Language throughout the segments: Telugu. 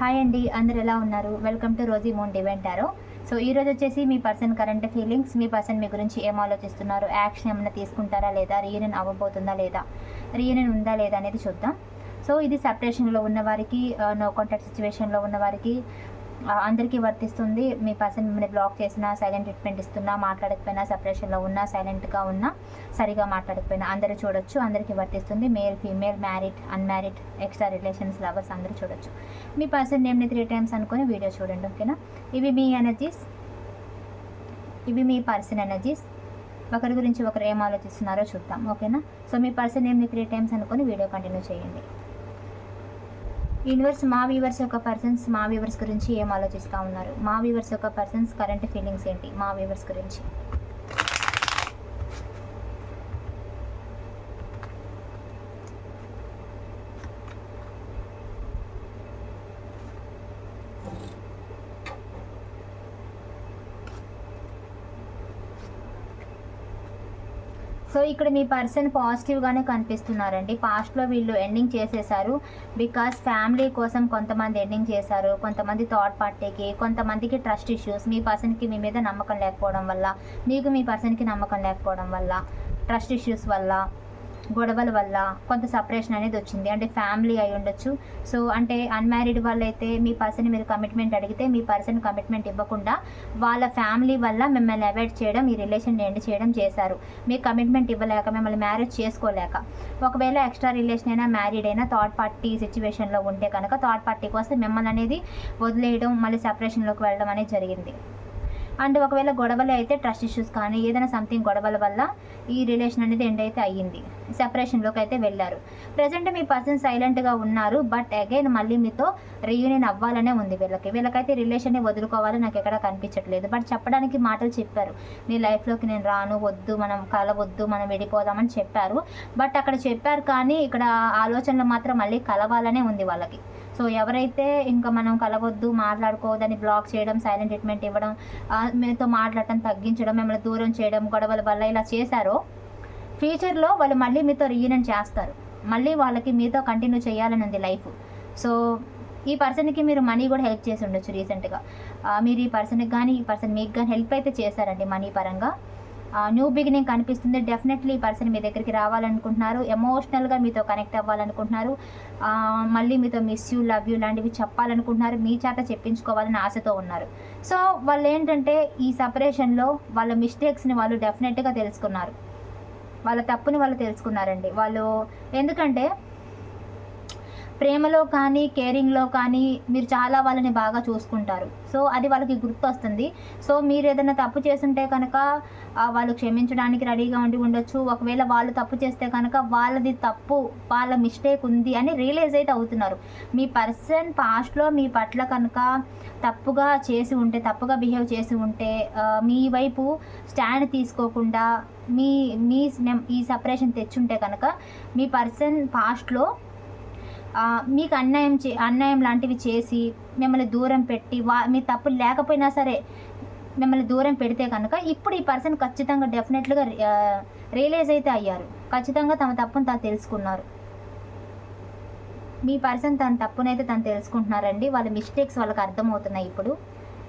హాయ్ అండి అందరు ఎలా ఉన్నారు? వెల్కమ్ టు రోజీ మోన్ డివెంటారో సో ఈ రోజు వచ్చేసి మీ పర్సన్ కరెంట్ ఫీలింగ్స్ మీ పర్సన్ మీ గురించి ఏం ఆలోచిస్తున్నారు? యాక్షన్ ఏమైనా తీసుకుంటారా లేదా? రీయూనియన్ అవ్వబోతుందా లేదా? రీయూనియన్ ఉందా లేదా అనేది చూద్దాం. సో ఇది సపరేషన్లో ఉన్న వారికి నో uh, కాంటాక్ట్ సిచ్యువేషన్లో ఉన్న వారికి అందరికీ వర్తిస్తుంది. మీ పర్సన్ మిమ్మల్ని బ్లాక్ చేసినా సైలెంట్ ట్రీట్మెంట్ ఇస్తున్నా మాట్లాడకపోయినా సపరేషన్లో ఉన్నా సైలెంట్గా ఉన్నా సరిగా మాట్లాడకపోయినా అందరూ చూడొచ్చు అందరికీ వర్తిస్తుంది. Male female married unmarried extra relations lovers అందరూ చూడొచ్చు. మీ పర్సన్ నేమ్ని త్రీ టైమ్స్ అనుకొని వీడియో చూడండి ఓకేనా? ఇవి మీ ఎనర్జీస్. ఇవి మీ పర్సన్ ఎనర్జీస్. ఒకరి గురించి ఒకరు ఏం ఆలోచిస్తున్నారో చూద్దాం ఓకేనా? సో మీ పర్సన్ నేమ్ని త్రీ టైమ్స్ అనుకుని వీడియో కంటిన్యూ చేయండి. యూనివర్స్ మా వ్యూవర్స్ యొక్క పర్సన్స్ మా వ్యూవర్స్ గురించి ఏం ఆలోచిస్తూ ఉన్నారు? మా వ్యూవర్స్ యొక్క పర్సన్స్ కరెంట్ ఫీలింగ్స్ ఏంటి? మా వ్యూవర్స్ గురించి. సో ఇక్కడ మీ పర్సన్ పాజిటివ్గానే కనిపిస్తున్నారండి. పాస్ట్లో వీళ్ళు ఎండింగ్ చేసేసారు. బికాస్ ఫ్యామిలీ కోసం కొంతమంది ఎండింగ్ చేశారు. కొంతమంది థర్డ్ పార్టీకి కొంతమందికి ట్రస్ట్ ఇష్యూస్ మీ పర్సన్కి మీ మీద నమ్మకం లేకపోవడం వల్ల మీకు మీ పర్సన్కి నమ్మకం లేకపోవడం వల్ల ట్రస్ట్ ఇష్యూస్ వల్ల గొడవల వల్ల కొంత సపరేషన్ అనేది వచ్చింది. అంటే ఫ్యామిలీ అయి ఉండొచ్చు. సో అంటే అన్మ్యారీడ్ వాళ్ళైతే మీ పర్సన్ మీరు కమిట్మెంట్ అడిగితే మీ పర్సన్ కమిట్మెంట్ ఇవ్వకుండా వాళ్ళ ఫ్యామిలీ వల్ల మిమ్మల్ని అవాయిడ్ చేయడం ఈ రిలేషన్ ఎండ్ చేయడం చేశారు. మీ కమిట్మెంట్ ఇవ్వలేక మిమ్మల్ని మ్యారేజ్ చేసుకోలేక. ఒకవేళ ఎక్స్ట్రా రిలేషన్ అయినా మ్యారీడ్ అయినా థర్డ్ పార్టీ సిచ్యువేషన్లో ఉంటే కనుక థర్డ్ పార్టీ కోసం మిమ్మల్ని అనేది వదిలేయడం మళ్ళీ సెపరేషన్లోకి వెళ్ళడం అనేది జరిగింది. అండ్ ఒకవేళ గొడవలు అయితే ట్రస్ట్ ఇష్యూస్ కానీ ఏదైనా సంథింగ్ గొడవల వల్ల ఈ రిలేషన్ అనేది ఎండ్ అయితే అయ్యింది. సెపరేషన్లోకి అయితే వెళ్ళారు. ప్రజెంట్ మీ పర్సన్ సైలెంట్గా ఉన్నారు బట్ అగైన్ మళ్ళీ మీతో రీయూనియన్ అవ్వాలనే ఉంది వీళ్ళకి. వీళ్ళకైతే రిలేషన్ని వదులుకోవాలని నాకు ఎక్కడ కనిపించట్లేదు. బట్ చెప్పడానికి మాటలు చెప్పారు. నీ లైఫ్లోకి నేను రాను వద్దు మనం కలవద్దు మనం విడిపోదామని చెప్పారు. బట్ అక్కడ చెప్పారు కానీ ఇక్కడ ఆలోచనలు మాత్రం మళ్ళీ కలవాలనే ఉంది వాళ్ళకి. సో ఎవరైతే ఇంకా మనం కలవద్దు మాట్లాడుకోవద్దని బ్లాక్ చేయడం సైలెంట్ ట్రీట్మెంట్ ఇవ్వడం మీతో మాట్లాడటం తగ్గించడం మిమ్మల్ని దూరం చేయడం గొడవల వల్ల ఇలా చేశారో ఫ్యూచర్లో వాళ్ళు మళ్ళీ మీతో రీయూనియన్ చేస్తారు. మళ్ళీ వాళ్ళకి మీతో కంటిన్యూ చేయాలని ఉంది లైఫ్ సో ఈ పర్సన్కి మీరు మనీ కూడా హెల్ప్ చేసి ఉండొచ్చు రీసెంట్గా మీరు ఈ పర్సన్కి కానీ ఈ పర్సన్ మీకు కానీ హెల్ప్ అయితే చేశారండి మనీ పరంగా. న్యూ బిగినింగ్ కనిపిస్తుంది. డెఫినెట్లీ ఈ పర్సన్ మీ దగ్గరికి రావాలనుకుంటున్నారు. ఎమోషనల్గా మీతో కనెక్ట్ అవ్వాలనుకుంటున్నారు. మళ్ళీ మీతో మిస్ యూ లవ్ యూ లాంటివి చెప్పాలనుకుంటున్నారు. మీ చేత చెప్పించుకోవాలని ఆశతో ఉన్నారు. సో వాళ్ళు ఏంటంటే ఈ సపరేషన్లో వాళ్ళ మిస్టేక్స్ని వాళ్ళు డెఫినెట్గా తెలుసుకున్నారు. వాళ్ళ తప్పుని వాళ్ళు తెలుసుకున్నారండి. వాళ్ళు ఎందుకంటే ప్రేమలో కానీ కేరింగ్లో కానీ మీరు చాలా వాళ్ళని బాగా చూసుకుంటారు. సో అది వాళ్ళకి గుర్తు వస్తుంది సో మీరు ఏదైనా తప్పు చేస్తుంటే కనుక వాళ్ళు క్షమించడానికి రెడీగా ఉండి ఉండొచ్చు. ఒకవేళ వాళ్ళు తప్పు చేస్తే కనుక వాళ్ళది తప్పు వాళ్ళ మిస్టేక్ ఉంది అని రియలైజ్ అయితే అవుతున్నారు. మీ పర్సన్ పాస్ట్లో మీ పట్ల కనుక తప్పుగా చేసి ఉంటే తప్పుగా బిహేవ్ చేసి ఉంటే మీ వైపు స్టాండ్ తీసుకోకుండా మీ మీ ఈ సపరేషన్ తెచ్చుంటే కనుక మీ పర్సన్ పాస్ట్లో మీకు అన్యాయం చే అన్యాయం లాంటివి చేసి మిమ్మల్ని దూరం పెట్టి వా మీ తప్పులు లేకపోయినా సరే మిమ్మల్ని దూరం పెడితే కనుక ఇప్పుడు ఈ పర్సన్ ఖచ్చితంగా డెఫినెట్లుగా రియలైజ్ అయితే అయ్యారు. ఖచ్చితంగా తమ తప్పును తాను తెలుసుకున్నారు. మీ పర్సన్ తన తప్పునైతే తను తెలుసుకుంటున్నారండి. వాళ్ళ మిస్టేక్స్ వాళ్ళకి అర్థమవుతున్నాయి ఇప్పుడు.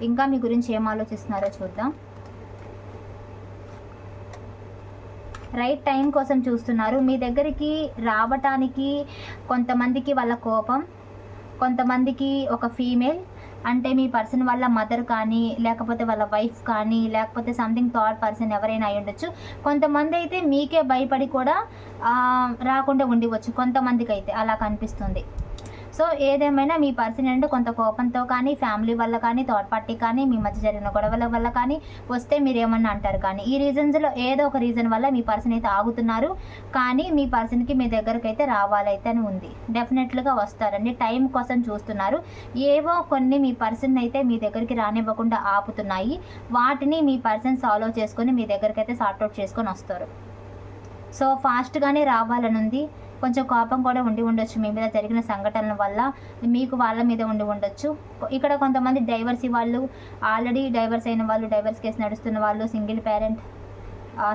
ఇంకా మీ గురించి ఏం ఆలోచిస్తున్నారో చూద్దాం. రైట్ టైం కోసం చూస్తున్నారు. మీ దగ్గరికి రావటానికి కొంతమందికి వాళ్ళ కోపం కొంతమందికి ఒక ఫీమేల్ అంటే మీ పర్సన్ వాళ్ళ మదర్ కానీ లేకపోతే వాళ్ళ వైఫ్ కానీ లేకపోతే సంథింగ్ థర్డ్ పర్సన్ ఎవరైనా అయి ఉండొచ్చు. కొంతమంది అయితే మీకే భయపడి కూడా రాకుండా ఉండివచ్చు కొంతమందికి అయితే అలా కనిపిస్తుంది. సో ఏదేమైనా మీ పర్సన్ అంటే కొంత కోపంతో కానీ ఫ్యామిలీ వల్ల కానీ థర్డ్ పార్టీ కానీ మీ మధ్య జరిగిన గొడవల వల్ల కానీ వస్తే మీరు ఏమన్నా అంటారు కానీ? ఈ రీజన్స్లో ఏదో ఒక రీజన్ వల్ల మీ పర్సన్ అయితే ఆగుతున్నారు కానీ మీ పర్సన్కి మీ దగ్గరకు అయితే రావాలైతే అని ఉంది డెఫినెట్లుగా వస్తారండి. టైం కోసం చూస్తున్నారు. ఏవో కొన్ని మీ పర్సన్ అయితే మీ దగ్గరికి రానివ్వకుండా ఆపుతున్నాయి. వాటిని మీ పర్సన్ సాల్వ్ చేసుకొని మీ దగ్గరికి అయితే సార్ట్అవుట్ చేసుకొని వస్తారు. సో ఫాస్ట్గానే రావాలని ఉంది కొంచెం కోపం కూడా ఉండి ఉండొచ్చు మీ మీద జరిగిన సంఘటనల వల్ల. మీకు వాళ్ళ మీద ఉండి ఉండొచ్చు. ఇక్కడ కొంతమంది డైవర్స్ వాళ్ళు ఆల్రెడీ డైవర్స్ అయిన వాళ్ళు డైవర్స్ కేసు నడుస్తున్న వాళ్ళు సింగిల్ పేరెంట్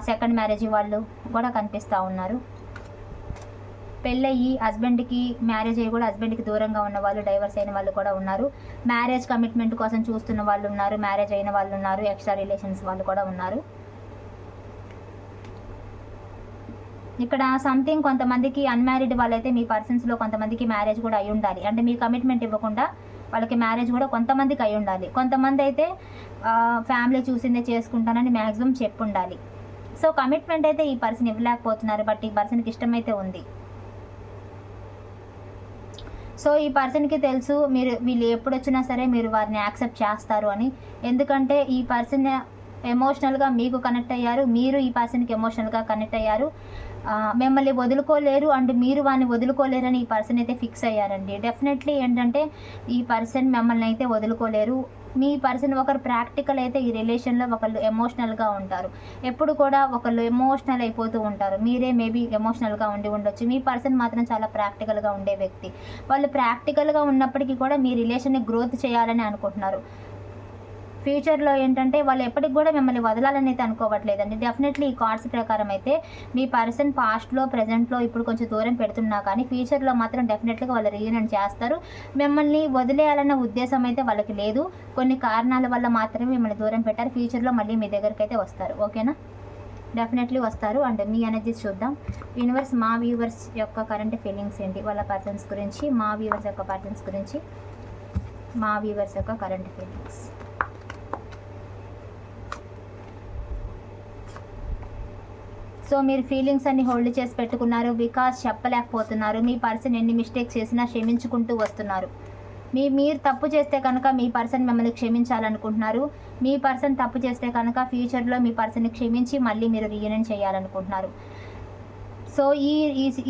సెకండ్ మ్యారేజ్ వాళ్ళు కూడా కనిపిస్తూ ఉన్నారు. పెళ్ళయ్యి హస్బెండ్కి మ్యారేజ్ అయ్యి కూడా హస్బెండ్కి దూరంగా ఉన్న వాళ్ళు డైవర్స్ అయిన వాళ్ళు కూడా ఉన్నారు. మ్యారేజ్ కమిట్మెంట్ కోసం చూస్తున్న వాళ్ళు ఉన్నారు మ్యారేజ్ అయిన వాళ్ళు ఉన్నారు ఎక్స్ట్రా రిలేషన్స్ వాళ్ళు కూడా ఉన్నారు. ఇక్కడ సంథింగ్ కొంతమందికి అన్మ్యారీడ్ వాళ్ళైతే మీ పర్సన్స్లో కొంతమందికి మ్యారేజ్ కూడా అయి ఉండాలి. అంటే మీ కమిట్మెంట్ ఇవ్వకుండా వాళ్ళకి మ్యారేజ్ కూడా కొంతమందికి అయి ఉండాలి. కొంతమంది అయితే ఫ్యామిలీ చూసిందే చేసుకుంటానని మ్యాక్సిమం చెప్పు ఉండాలి సో కమిట్మెంట్ అయితే ఈ పర్సన్ ఇవ్వలేకపోతున్నారు బట్ ఈ పర్సన్కి ఇష్టమైతే ఉంది. సో ఈ పర్సన్కి తెలుసు మీరు వీళ్ళు ఎప్పుడు వచ్చినా సరే మీరు వారిని యాక్సెప్ట్ చేస్తారు అని. ఎందుకంటే ఈ పర్సన్ ఎమోషనల్గా మీకు కనెక్ట్ అయ్యారు మీరు ఈ పర్సన్కి ఎమోషనల్గా కనెక్ట్ అయ్యారు. మిమ్మల్ని వదులుకోలేరు అండ్ మీరు వాడిని వదులుకోలేరని ఈ పర్సన్ అయితే ఫిక్స్ అయ్యారండి. డెఫినెట్లీ ఏంటంటే ఈ పర్సన్ మిమ్మల్ని అయితే వదులుకోలేరు. మీ పర్సన్ ఒకరు ప్రాక్టికల్ అయితే ఈ రిలేషన్లో ఒకళ్ళు ఎమోషనల్గా ఉంటారు. ఎప్పుడు కూడా ఒకళ్ళు ఎమోషనల్ అయిపోతూ ఉంటారు. మీరే మేబీ ఎమోషనల్గా ఉండి ఉండొచ్చు. మీ పర్సన్ మాత్రం చాలా ప్రాక్టికల్గా ఉండే వ్యక్తి. వాళ్ళు ప్రాక్టికల్గా ఉన్నప్పటికీ కూడా మీ రిలేషన్ని గ్రోత్ చేయాలని అనుకుంటున్నారు. ఫ్యూచర్లో ఏంటంటే వాళ్ళు ఎప్పటికి కూడా మిమ్మల్ని వదలాలని అయితే అనుకోవట్లేదండి. డెఫినెట్లీ ఈ కార్డ్స్ ప్రకారం అయితే మీ పర్సన్ పాస్ట్లో ప్రజెంట్లో ఇప్పుడు కొంచెం దూరం పెడుతున్నా కానీ ఫ్యూచర్లో మాత్రం డెఫినెట్గా వాళ్ళు రీయూనియన్ చేస్తారు. మిమ్మల్ని వదిలేయాలన్న ఉద్దేశం అయితే వాళ్ళకి లేదు. కొన్ని కారణాల వల్ల మాత్రమే మిమ్మల్ని దూరం పెట్టారు. ఫ్యూచర్లో మళ్ళీ మీ దగ్గరికి అయితే వస్తారు. ఓకేనా? డెఫినెట్లీ వస్తారు. అండ్ మీ ఎనర్జీస్ చూద్దాం. యూనివర్స్ మా వ్యూవర్స్ యొక్క కరెంట్ ఫీలింగ్స్ ఏంటి? వాళ్ళ పర్సన్స్ గురించి మా వ్యూవర్స్ యొక్క పర్సన్స్ గురించి మా వ్యూవర్స్ యొక్క కరెంట్ ఫీలింగ్స్. సో మీరు ఫీలింగ్స్ అన్ని హోల్డ్ చేసి పెట్టుకున్నారు. బికాస్ చెప్పలేకపోతున్నారు. మీ పర్సన్ ఎన్ని మిస్టేక్స్ చేసినా క్షమించుకుంటూ వస్తున్నారు. మీ మీరు తప్పు చేస్తే కనుక మీ పర్సన్ మిమ్మల్ని క్షమించాలనుకుంటున్నారు. మీ పర్సన్ తప్పు చేస్తే కనుక ఫ్యూచర్లో మీ పర్సన్ని క్షమించి మళ్ళీ మీరు రీయూనియన్ చేయాలనుకుంటున్నారు. సో ఈ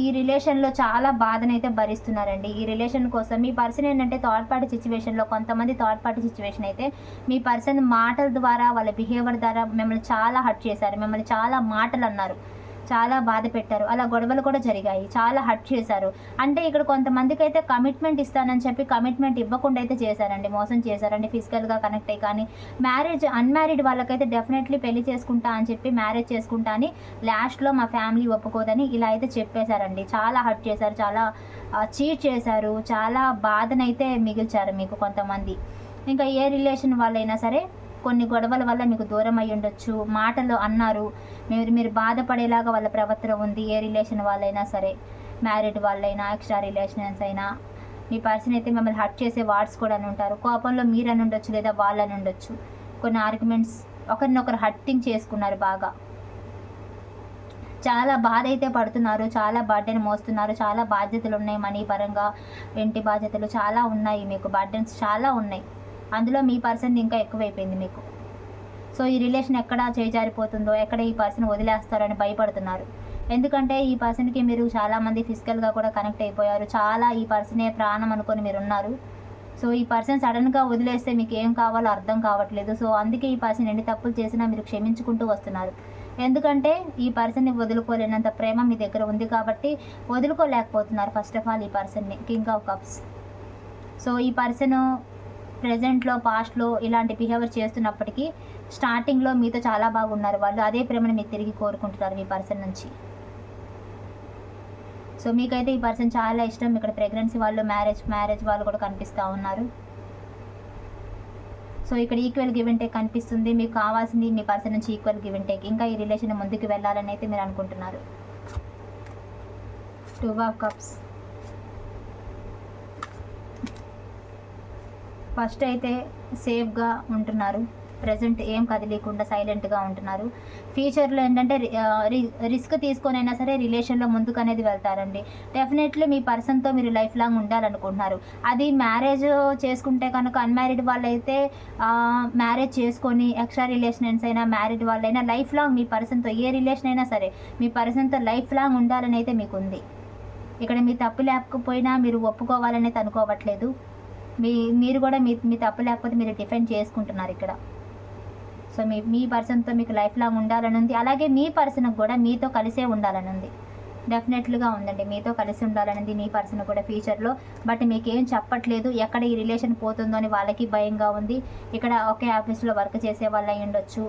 ఈ రిలేషన్లో చాలా బాధనైతే భరిస్తున్నారండి. ఈ రిలేషన్ కోసం మీ పర్సన్ ఏంటంటే థర్డ్ పార్టీ సిచ్యువేషన్లో కొంతమంది థర్డ్ పార్టీ సిచ్యువేషన్ అయితే మీ పర్సన్ మాటల ద్వారా వాళ్ళ బిహేవియర్ ద్వారా మిమ్మల్ని చాలా హర్ట్ చేశారు. మిమ్మల్ని చాలా మాటలు అన్నారు. చాలా బాధ పెట్టారు. అలా గొడవలు కూడా జరిగాయి. చాలా హర్ట్ చేశారు. అంటే ఇక్కడ కొంతమందికి అయితే కమిట్మెంట్ ఇస్తానని చెప్పి కమిట్మెంట్ ఇవ్వకుండా అయితే చేశారండి. మోసం చేశారండి. ఫిజికల్గా కనెక్ట్ అయ్యి కానీ మ్యారేజ్ అన్మ్యారీడ్ వాళ్ళకైతే డెఫినెట్లీ పెళ్ళి చేసుకుంటా అని చెప్పి మ్యారేజ్ చేసుకుంటా అని లాస్ట్లో మా ఫ్యామిలీ ఒప్పుకోదని ఇలా అయితే చెప్పేశారండి. చాలా హర్ట్ చేశారు. చాలా చీట్ చేశారు. చాలా బాధనైతే మిగిల్చారు మీకు కొంతమంది. ఇంకా ఏ రిలేషన్ వాళ్ళైనా సరే కొన్ని గొడవల వల్ల మీకు దూరం అయి ఉండొచ్చు. మాటలు అన్నారు. మీరు మీరు బాధపడేలాగా వాళ్ళ ప్రవర్తన ఉంది. ఏ రిలేషన్ వాళ్ళైనా సరే మ్యారీడ్ వాళ్ళైనా ఎక్స్ట్రా రిలేషన్స్ అయినా మీ పర్సన్ అయితే మిమ్మల్ని హర్ట్ చేసే వార్డ్స్ కూడా అని ఉంటారు. కోపంలో మీరు అని ఉండొచ్చు లేదా వాళ్ళని ఉండొచ్చు. కొన్ని ఆర్గ్యుమెంట్స్ ఒకరినొకరు హట్టింగ్ చేసుకున్నారు బాగా. చాలా బాధ అయితే పడుతున్నారు. చాలా బర్డెన్ మోస్తున్నారు. చాలా బాధ్యతలు ఉన్నాయి మనీ పరంగా. ఇంటి బాధ్యతలు చాలా ఉన్నాయి మీకు. బర్డెన్స్ చాలా ఉన్నాయి. అందులో మీ పర్సన్ ఇంకా ఎక్కువైపోయింది మీకు. సో ఈ రిలేషన్ ఎక్కడ చేజారిపోతుందో ఎక్కడ ఈ పర్సన్ వదిలేస్తారని భయపడుతున్నారు. ఎందుకంటే ఈ పర్సన్కి మీరు చాలామంది ఫిజికల్గా కూడా కనెక్ట్ అయిపోయారు. చాలా ఈ పర్సనే ప్రాణం అనుకొని మీరు ఉన్నారు. సో ఈ పర్సన్ సడన్గా వదిలేస్తే మీకు ఏం కావాలో అర్థం కావట్లేదు. సో అందుకే ఈ పర్సన్ ఎన్ని తప్పులు చేసినా మీరు క్షమించుకుంటూ వస్తున్నారు. ఎందుకంటే ఈ పర్సన్ని వదులుకోలేనంత ప్రేమ మీ దగ్గర ఉంది కాబట్టి వదులుకోలేకపోతున్నారు ఫస్ట్ ఆఫ్ ఆల్ ఈ పర్సన్ని కింగ్ ఆఫ్ కప్స్. సో ఈ పర్సన్ ప్రజెంట్లో పాస్ట్లో ఇలాంటి బిహేవియర్ చేస్తున్నప్పటికీ స్టార్టింగ్లో మీతో చాలా బాగున్నారు. వాళ్ళు అదే ప్రేమను మీరు తిరిగి కోరుకుంటున్నారు మీ పర్సన్ నుంచి. సో మీకైతే ఈ పర్సన్ చాలా ఇష్టం. ఇక్కడ ప్రెగ్నెన్సీ వాళ్ళు మ్యారేజ్ మ్యారేజ్ వాళ్ళు కూడా కనిపిస్తూ ఉన్నారు. సో ఇక్కడ ఈక్వల్ గివ్ అండ్ టేక్ కనిపిస్తుంది. మీకు కావాల్సింది మీ పర్సన్ నుంచి ఈక్వల్ గివ్ అండ్ టేక్ ఇంకా ఈ రిలేషన్ ముందుకు వెళ్ళాలని అయితే మీరు అనుకుంటున్నారు. టూ ఆఫ్ కప్స్ ఫస్ట్ అయితే సేఫ్గా ఉంటున్నారు. ప్రజెంట్ ఏం కదిలీకుండా సైలెంట్గా ఉంటున్నారు. ఫ్యూచర్లో ఏంటంటే రిస్క్ తీసుకొని అయినా సరే రిలేషన్లో ముందుకు అనేది వెళ్తారండి. డెఫినెట్లీ మీ పర్సన్తో మీరు లైఫ్ లాంగ్ ఉండాలనుకుంటున్నారు. అది మ్యారేజ్ చేసుకుంటే కనుక అన్మ్యారీడ్ వాళ్ళైతే మ్యారేజ్ చేసుకొని ఎక్స్ట్రా రిలేషన్స్ అయినా మ్యారీడ్ వాళ్ళైనా లైఫ్ లాంగ్ మీ పర్సన్తో ఏ రిలేషన్ అయినా సరే మీ పర్సన్తో లైఫ్ లాంగ్ ఉండాలని అయితే మీకు ఉంది ఇక్కడ మీ తప్పు లేకపోయినా మీరు ఒప్పుకోవాలని అనుకోవట్లేదు. మీ మీరు కూడా మీ మీ తప్పు లేకపోతే మీరు డిఫెండ్ చేసుకుంటున్నారు ఇక్కడ. సో మీ మీ పర్సన్తో మీకు లైఫ్ లాంగ్ ఉండాలని ఉంది. అలాగే మీ పర్సన్కి కూడా మీతో కలిసే ఉండాలని ఉంది. డెఫినెట్లుగా ఉందండి. మీతో కలిసి ఉండాలని మీ పర్సన్ కూడా ఫ్యూచర్లో. బట్ మీకేం చెప్పట్లేదు. ఎక్కడ ఈ రిలేషన్ పోతుందో అని వాళ్ళకి భయంగా ఉంది. ఇక్కడ ఒకే ఆఫీస్లో వర్క్ చేసే వాళ్ళు అయి ఉండొచ్చు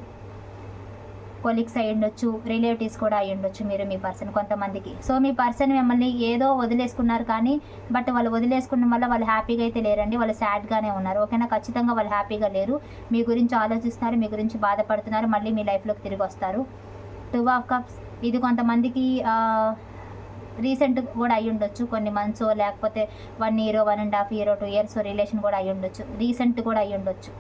కొలీగ్స్ అయి ఉండొచ్చు రిలేటివ్స్ కూడా అయి ఉండొచ్చు మీరు మీ పర్సన్ కొంతమందికి. సో మీ పర్సన్ మిమ్మల్ని ఏదో వదిలేసుకున్నారు కానీ బట్ వాళ్ళు వదిలేసుకున్న వల్ల వాళ్ళు హ్యాపీగా అయితే లేరండి వాళ్ళు సాడ్గానే ఉన్నారు. ఓకేనా ఖచ్చితంగా వాళ్ళు హ్యాపీగా లేరు. మీ గురించి ఆలోచిస్తున్నారు మీ గురించి బాధపడుతున్నారు మళ్ళీ మీ లైఫ్లోకి తిరిగి వస్తారు. టూ ఆఫ్ కప్స్ ఇది కొంతమందికి రీసెంట్ కూడా అయి ఉండొచ్చు. కొన్ని మంత్స్ లేకపోతే one year one and half year two years relation కూడా అయి ఉండొచ్చు. రీసెంట్ కూడా అయి ఉండొచ్చు.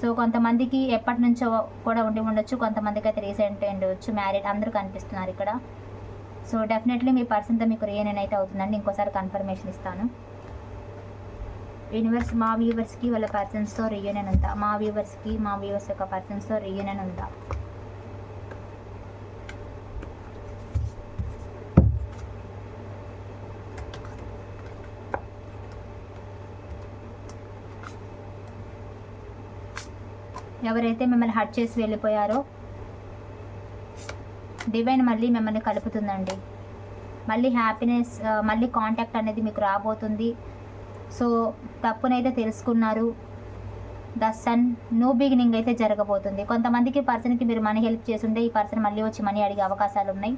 సో కొంతమందికి ఎప్పటి నుంచో కూడా ఉండి ఉండొచ్చు. కొంతమందికి అయితే రీసెంట్ ఉండొచ్చు మ్యారీడ్ అందరూ కనిపిస్తున్నారు ఇక్కడ. సో డెఫినెట్లీ మీ పర్సన్తో మీకు రియూనియన్ అయితే అవుతుందండి. ఇంకోసారి కన్ఫర్మేషన్ ఇస్తాను. యూనివర్స్ మా వ్యూవర్స్కి వాళ్ళ పర్సన్స్తో రియూనియన్ ఉందా మా వ్యూవర్స్కి మా వ్యూవర్స్ యొక్క పర్సన్స్తో రియూనియన్ ఉందా ఎవరైతే మిమ్మల్ని హట్ చేసి వెళ్ళిపోయారో డివైన్ మళ్ళీ మిమ్మల్ని కలుపుతుందండి. మళ్ళీ హ్యాపీనెస్ మళ్ళీ కాంటాక్ట్ అనేది మీకు రాబోతుంది. సో తప్పునైతే తెలుసుకున్నారు. ద సన్ న్యూ బిగినింగ్ అయితే జరగబోతుంది. కొంతమందికి పర్సన్కి మీరు మనీ హెల్ప్ చేస్తుంటే ఈ పర్సన్ మళ్ళీ వచ్చి మనీ అడిగే అవకాశాలు ఉన్నాయి.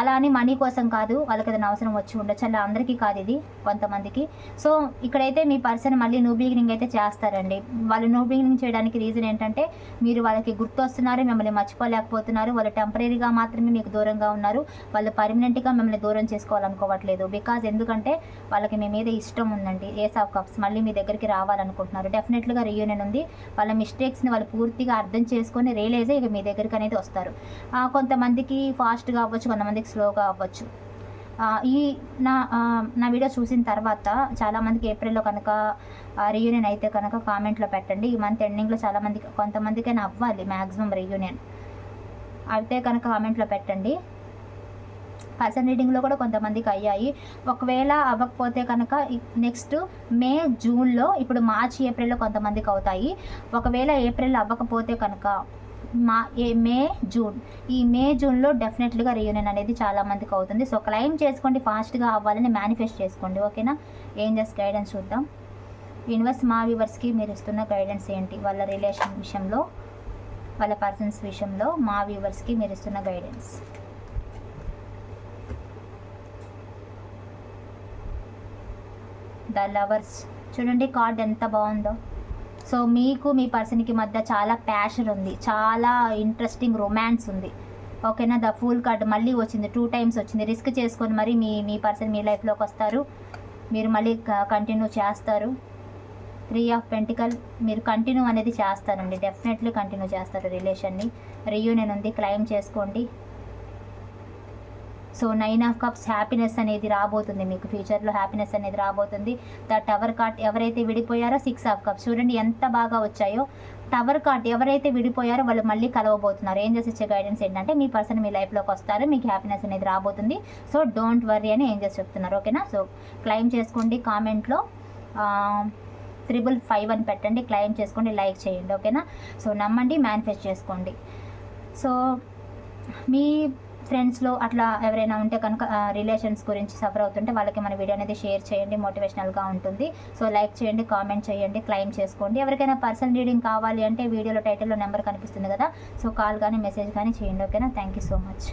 అలా అని మనీ కోసం కాదు వాళ్ళకి ఏదైనా అవసరం వచ్చి ఉండొచ్చు అలా అందరికీ కాదు ఇది కొంతమందికి. సో ఇక్కడైతే మీ పర్సన్ మళ్ళీ న్యూ బిగినింగ్ అయితే చేస్తారండి. వాళ్ళు న్యూ బిగినింగ్ చేయడానికి రీజన్ ఏంటంటే మీరు వాళ్ళకి గుర్తొస్తున్నారు మిమ్మల్ని మర్చిపోలేకపోతున్నారు వాళ్ళు టెంపరీగా మాత్రమే మీకు దూరంగా ఉన్నారు వాళ్ళు పర్మనెంట్గా మిమ్మల్ని దూరం చేసుకోవాలనుకోవట్లేదు. బికాజ్ ఎందుకంటే వాళ్ళకి మీ మీద ఇష్టం ఉందండి. ఏస్ ఆఫ్ కప్స్ మళ్ళీ మీ దగ్గరికి రావాలనుకుంటున్నారు. డెఫినెట్గా రియూనియన్ ఉంది. వాళ్ళ మిస్టేక్స్ని వాళ్ళు పూర్తిగా అర్థం చేసుకొని రియలైజ్ ఇక మీ దగ్గరికి అనేది వస్తారు కొంతమందికి ఫాస్ట్గా అవ్వచ్చు కొంతమందికి స్లోగా అవ్వచ్చు. ఈ నా నా వీడియో చూసిన తర్వాత చాలామందికి ఏప్రిల్లో కనుక రియూనియన్ అయితే కనుక కామెంట్లో పెట్టండి. ఈ మంత్ ఎండింగ్లో చాలామందికి కొంతమందికైనా అవ్వాలి మ్యాక్సిమం రియూనియన్ అయితే కనుక కామెంట్లో పెట్టండి. పర్సన్ రీడింగ్లో కూడా కొంతమందికి అయ్యాయి. ఒకవేళ అవ్వకపోతే కనుక నెక్స్ట్ మే జూన్లో ఇప్పుడు మార్చి ఏప్రిల్లో కొంతమందికి అవుతాయి. ఒకవేళ ఏప్రిల్ అవ్వకపోతే కనుక మా ఏ మే జూన్. ఈ మే జూన్లో డెఫినెట్లీగా రియూనియన్ అనేది చాలామందికి అవుతుంది. సో క్లైమ్ చేసుకోండి ఫాస్ట్గా అవ్వాలని మేనిఫెస్ట్ చేసుకోండి ఓకేనా? ఏం జస్ట్ గైడెన్స్ చూద్దాం. యూనివర్స్ మా వ్యూవర్స్కి మీరు ఇస్తున్న గైడెన్స్ ఏంటి? వాళ్ళ రిలేషన్ విషయంలో వాళ్ళ పర్సన్స్ విషయంలో మా వ్యూవర్స్కి మీరు ఇస్తున్న గైడెన్స్ ద లవర్స్ చూడండి కార్డ్ ఎంత బాగుందో. సో మీకు మీ పర్సన్కి మధ్య చాలా ప్యాషన్ ఉంది. చాలా ఇంట్రెస్టింగ్ రొమాన్స్ ఉంది. ఓకేనా? ద ఫుల్ కార్డ్ మళ్ళీ వచ్చింది. టూ టైమ్స్ వచ్చింది. రిస్క్ చేసుకొని మరి మీ మీ పర్సన్ మీ లైఫ్లోకి వస్తారు. మీరు మళ్ళీ కంటిన్యూ చేస్తారు. త్రీ ఆఫ్ పెంటికల్ మీరు కంటిన్యూ అనేది చేస్తారండి. డెఫినెట్లీ కంటిన్యూ చేస్తారు రిలేషన్ని రియూనియన్ ఉంది. క్లైమ్ చేసుకోండి. So nine of cups happiness అనేది రాబోతుంది. మీకు ఫ్యూచర్లో హ్యాపీనెస్ అనేది రాబోతుంది. ద టవర్ కార్ట్ ఎవరైతే విడిపోయారో సిక్స్ ఆఫ్ కప్స్. చూడండి ఎంత బాగా వచ్చాయో. టవర్ కార్ట్ ఎవరైతే విడిపోయారో వాళ్ళు మళ్ళీ కలవబోతున్నారు. ఏంజల్స్ ఇచ్చే గైడెన్స్ ఏంటంటే మీ పర్సన్ మీ లైఫ్లోకి వస్తారు. మీకు హ్యాపీనెస్ అనేది రాబోతుంది. సో డోంట్ వర్రీ అని ఏం చేసి చెప్తున్నారు. ఓకేనా? సో క్లైమ్ చేసుకోండి కామెంట్లో. త్రిబుల్ ఫైవ్ అని పెట్టండి. క్లైమ్ చేసుకోండి లైక్ చేయండి. ఓకేనా? సో నమ్మండి మేనిఫెస్ట్ చేసుకోండి. సో మీ ఫ్రెండ్స్లో అట్లా ఎవరైనా ఉంటే కనుక రిలేషన్స్ గురించి సఫర్ అవుతుంటే వాళ్ళకి మన వీడియో అనేది షేర్ చేయండి మోటివేషనల్గా ఉంటుంది. సో లైక్ చేయండి కామెంట్ చేయండి క్లైమ్ చేసుకోండి. ఎవరికైనా పర్సనల్ రీడింగ్ కావాలి అంటే వీడియోలో టైటిల్లో నెంబర్ కనిపిస్తుంది కదా సో కాల్ కానీ మెసేజ్ కానీ చేయండి ఓకేనా థ్యాంక్ యూ సో మచ్